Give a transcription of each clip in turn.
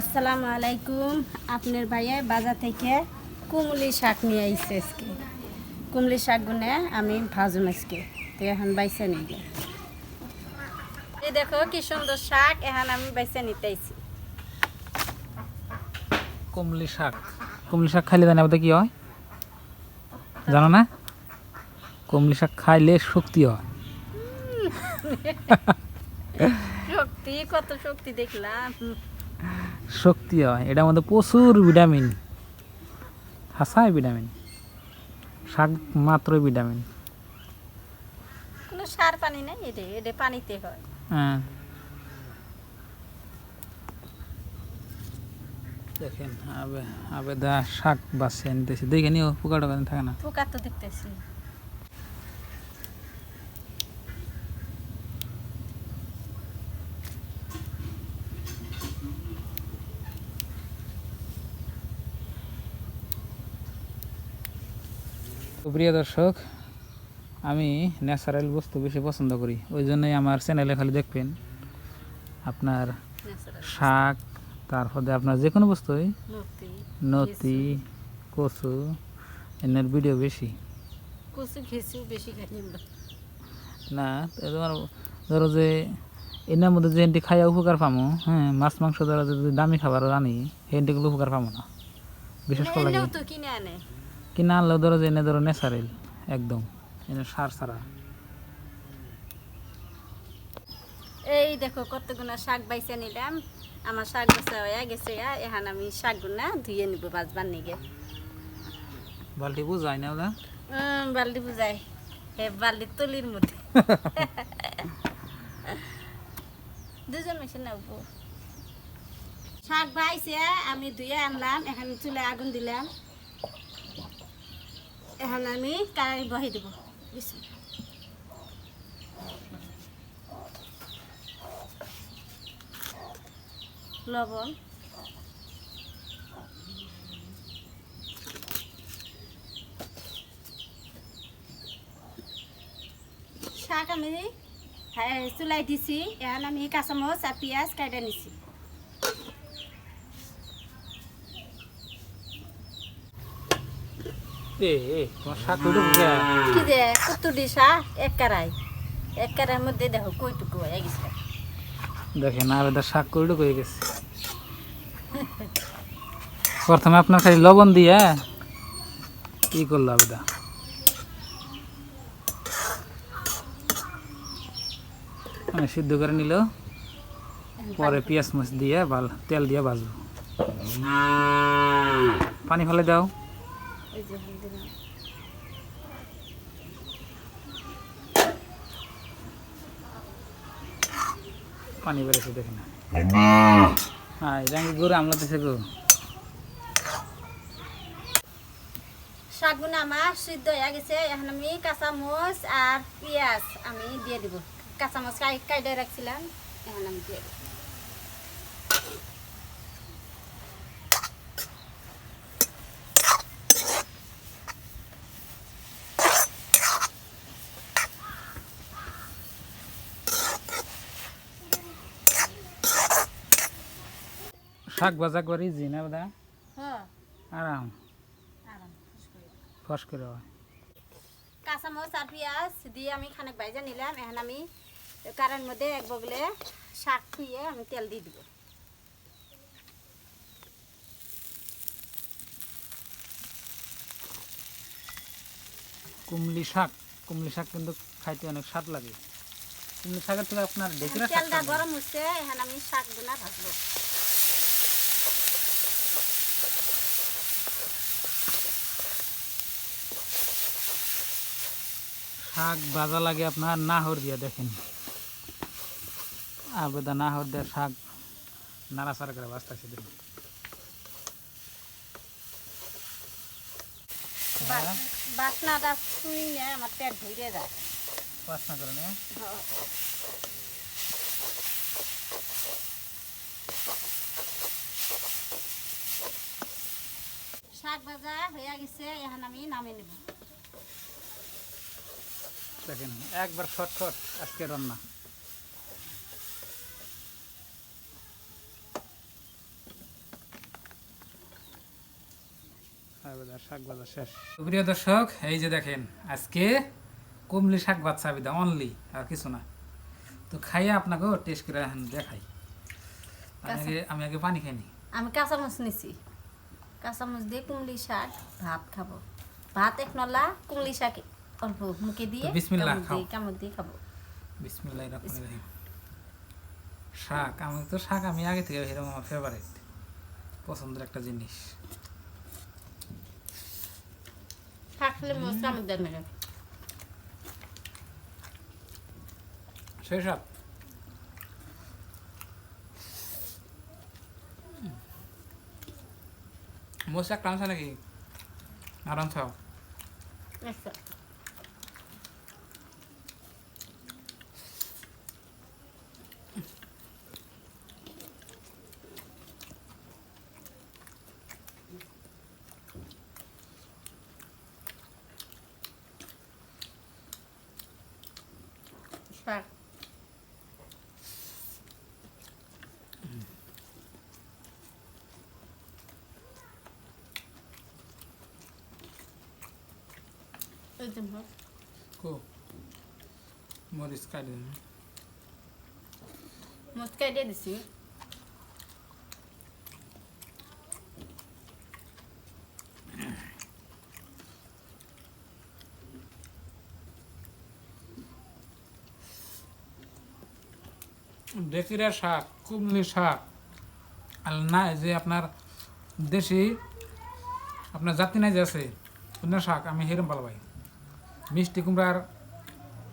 আসসালামু আলাইকুম। আপনার ভাইয়া বাজার থেকে কুমলি শাক নিয়ে আইসে আজকে। কুমলি শাক গুনে আমি ভাজুম আজকে। তো এখন বাইসে নিই গে। এই দেখো কি সুন্দর শাক এখন আমি বাইসে নিতে আইছি। কুমলি শাক। কুমলি শাক খাইলে জানি আমাদের কি হয়? জানো না? কুমলি শাক খাইলে শক্তি হয়। শক্তি কত শক্তি দেখলাম। শক্তি হয়। এটার মধ্যে প্রচুর ভিটামিন। হাসায় ভিটামিন। শাক মাত্রই ভিটামিন। কোনো সার পানি নেই? এটা এটা পানিতে হয়। হ্যাঁ। দেখেন আবে আবেদা শাক বাছে আনতেছি। দেখে নিও পোকা টোকা থাকে না। পোকা তো দেখতেছি। প্রিয় দর্শক আমি ন্যাচারাল বস্তু বেশি পছন্দ করি। ওই জন্যই আমার চ্যানেলে খালি দেখবেন আপনার শাক তারপরে আপনার যে কোনো বস্তুই। নতি কচু এনার ভিডিও বেশি। না তোমার ধরো যে এনার মধ্যে যে এনটি খাইয়া উপকার পামো হ্যাঁ মাছ মাংস ধরো যদি দামি খাবার আনি এনটিগুলো উপকার পামো না। বিশেষ করে লাগে। কিনে আনে কিনা আনলেও ধরো যে এনে ধরো ন্যাচারাল একদম। এনে সার ছাড়া। এই দেখো কতগুলো শাক বাইছে নিলাম। আমার শাক বাছা হয়ে গেছে গা। এখন আমি শাক শাকগুলা ধুয়ে নিব বাজবার নিগে। বালতি বুঝাই না। ওরা উম, বালতি বুঝাই। হে বালতি তলির মধ্যে। দুজন মেশিন নেব শাক বাইছে আমি ধুয়ে আনলাম এখন চুলে আগুন দিলাম। এখন আমি কারাই বহে দেবো। লবণ। শাক আমি হ্যাঁ, চুলাই দিছি। এখন আমি কাঁচামচ আর পিঁয়াজ কাটে নিছি। তোমার শাক কি যে এক কারাই এক মধ্যে দেখো কইটুকু হয়ে গেছে। দেখেন আবেদা শাক কইটা কই গেছে। প্রথমে আপনার খালি লবণ দিয়ে কি করল আবেদা। মানে সিদ্ধ করে নিল। পরে পেঁয়াজ মাছ দিয়ে ভালো তেল দিয়ে ভাজবো। পানি ফেলে দাও। এই যে না। পানি বেড়েছে দেখে না। হ্যাঁ এটা গরু আমলাতেছে গো। শাকগুলো আমার সিদ্ধ হয়ে গেছে। এখন আমি কাঁচামচ আর পেঁয়াজ আমি দিয়ে দিব। কাঁচামচ কাই কাইডে রাখছিলাম এখন আমি দিয়ে দিব। শাক ভাজা করি জি না দাদা হ্যাঁ। আরাম। ফস করে। হয় কাঁচামচ আর পেঁয়াজ দিয়ে আমি খানিক ভাজা নিলাম। এখন আমি কারের মধ্যে এক বগলে শাক খুইয়ে আমি তেল দিয়ে দিব। কুমলি শাক কুমলি শাক কিন্তু খাইতে অনেক স্বাদ লাগে। কুমলি শাকের থেকে আপনার ঢেকিরা শাক তেলটা গরম হচ্ছে এখন আমি শাক গুনা ভাজবো। শাক ভাজা লাগে আপনার নাহর দিয়া দেখেন। আবেদা নাহর দিয়ে শাক নাড়াচাড়া করে বাঁচতেছে দেখুন। বা- বাটনাটা শুই না আমার পেট ধরে যায়। বাসনা করে নে শাক ভাজা হয়ে গেছে এখন আমি নামিয়ে নেব। দেখেন একবার শর্টখট আজকে রান্না। প্রিয় দর্শক এই যে দেখেন আজকে কুমলি শাক ভাত চাবি দা অনলি আর কিছু না। তো খাইয়ে আপনাকে টেস্ট করে দেখাই। আগে আমি আগে পানি খাইনি। আমি কাঁচা মাছ নিছি। কাঁচা মাছ দিয়ে কুমলি শাক ভাত খাব। ভাত এক নলা কুমলি শাক অল্প মুখে দিয়ে বিসমিল্লাহ, খাও। কামড় দিয়ে খাব? বিসমিল্লাহ রহমান রহিম শাক আমি তো শাক আমি আগে থেকে এরকম আমার ফেভারিট পছন্দের একটা জিনিস। শাক খেলে মোট কামড় দেন না সেই শাক মোর শাক নাকি? আরাম খাও আচ্ছা। শাক এই যে মাছ। কো মরিচ কাটি দিন মস্কাই দিয়ে দিছি ডেকিরা শাক কুমলি শাক আর না যে আপনার দেশি আপনার জাতি নাই যে আছে অন্য শাক আমি হেরম ভালো পাই মিষ্টি কুমড়ার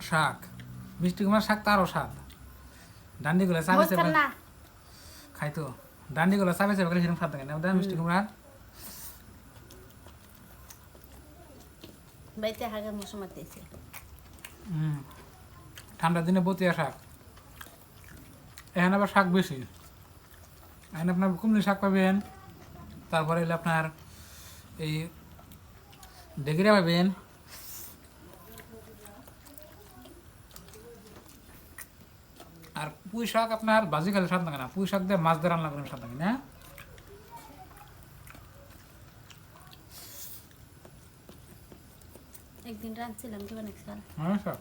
শাক মিষ্টি কুমড়ার শাক তারও স্বাদ। ডান্ডিগুলো চাবে মস্কার না। খাই তো ডান্ডিগুলো চাবে চাবে গেলে সেরকম স্বাদ থাকে না। মিষ্টি কুমড়ার ঠান্ডার দিনে বতিয়া শাক। এখানে আবার শাক বেশি। এখানে আপনার কুমড়ি শাক পাবেন তারপরে এলে আপনার এই ডেগিরা পাবেন। আর পুঁই শাক আপনার ভাজি খেলে স্বাদ লাগে না পুঁই শাক দিয়ে মাছ দিয়ে রান্না করেন স্বাদ লাগে না। একদিন রাঁধছিলাম কি সাল হ্যাঁ স্যার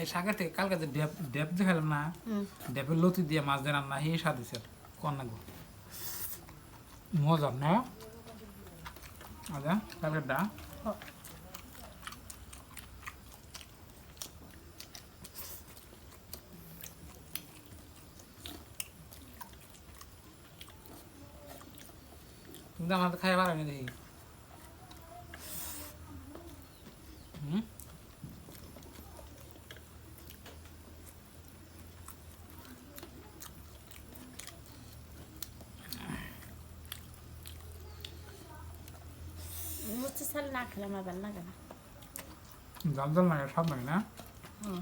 এই শাকের থেকে কালকে যে ডেপ না ডেপের লতি দিয়ে মাছ দিয়ে রান্না সেই স্বাদ হয়েছে কন্যা গো। মজার না? আচ্ছা তারপরে ডা কিন্তু আমার তো খাই না দেখি হুম সাল না খেলাম আবার লাগে না। জাল জাল লাগে সব লাগে না? হুম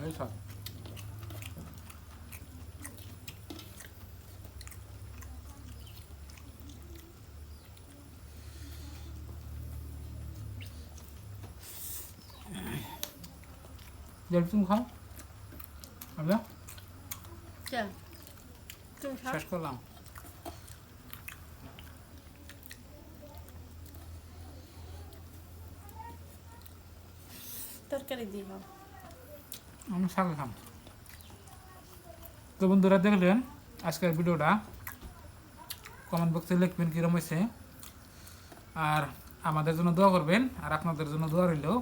এই সব জল তুমি খাও চল তুমি খাও শেষ করলাম তরকারি দিয়ে খাও আমি শাক খাম তো বন্ধুরা দেখলেন আজকের ভিডিওটা কমেন্ট বক্সে লিখবেন কীরকম হয়েছে। আর আমাদের জন্য দোয়া করবেন আর আপনাদের জন্য দোয়া রইল তো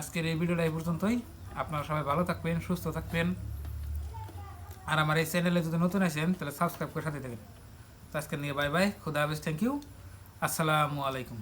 আজকের এই ভিডিওটা এই পর্যন্তই। আপনারা সবাই ভালো থাকবেন, সুস্থ থাকবেন। আর আমার এই চ্যানেলে যদি নতুন আসেন, তাহলে সাবস্ক্রাইব করে সাথে থাকবেন তো আজকে নিয়ে বাই বাই খুদা হাফিজ থ্যাংক ইউ আসসালামু আলাইকুম।